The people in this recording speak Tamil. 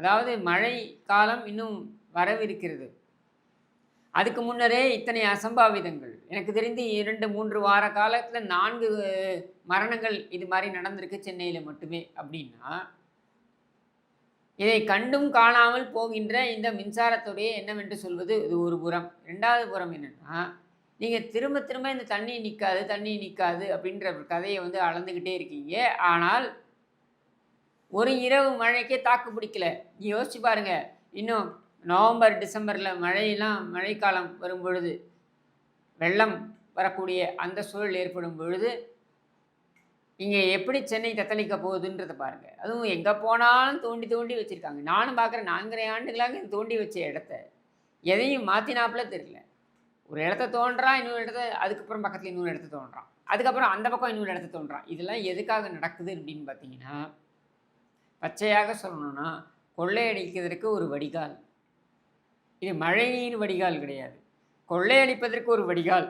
அதாவது மழை காலம் இன்னும் வரவிருக்கிறது. அதுக்கு முன்னரே இத்தனை அசம்பாவிதங்கள். எனக்கு தெரிந்து இரண்டு மூன்று வார காலத்தில் நான்கு மரணங்கள் இது மாதிரி நடந்திருக்கு சென்னையில் மட்டுமே அப்படின்னா இதை கண்டும் காணாமல் போகின்ற இந்த மின்சாரத்துடைய என்னவென்று சொல்வது இது ஒரு புறம். ரெண்டாவது புறம் என்னென்னா நீங்கள் திரும்ப திரும்ப இந்த தண்ணி நிற்காது தண்ணி நிற்காது அப்படின்ற ஒரு கதையை வந்து அளந்துக்கிட்டே இருக்கீங்க. ஆனால் ஒரு இரவு மழைக்கே தாக்கு பிடிக்கல. நீ யோசிச்சு பாருங்க. இன்னும் நவம்பர் டிசம்பரில் மழையெல்லாம் மழைக்காலம் வரும் பொழுது வெள்ளம் வரக்கூடிய அந்த சூழல் ஏற்படும் பொழுது இங்கே எப்படி சென்னை தத்தளிக்க போகுதுன்றதை பாருங்கள் அதுவும் எங்கே போனாலும் தோண்டி தோண்டி வச்சுருக்காங்க. நானும் பார்க்குறேன் நான்கரை ஆண்டுகளாக தோண்டி வச்ச இடத்த. எதையும் மாற்றினாப்புல தெரியல. ஒரு இடத்த தோன்றான் இன்னொரு இடத்த அதுக்கப்புறம் பக்கத்தில் இன்னொரு இடத்த தோன்றான். அதுக்கப்புறம் அந்த பக்கம் இன்னொரு இடத்த தோன்றான். இதெல்லாம் எதுக்காக நடக்குது அப்படின்னு பார்த்தீங்கன்னா பச்சையாக சொல்லணும்னா கொள்ளையடிக்கிறதுக்கு ஒரு வடிகால். இது மழை நீர் வடிகால் கிடையாது. கொள்ளையடிப்பதற்கு ஒரு வடிகால்.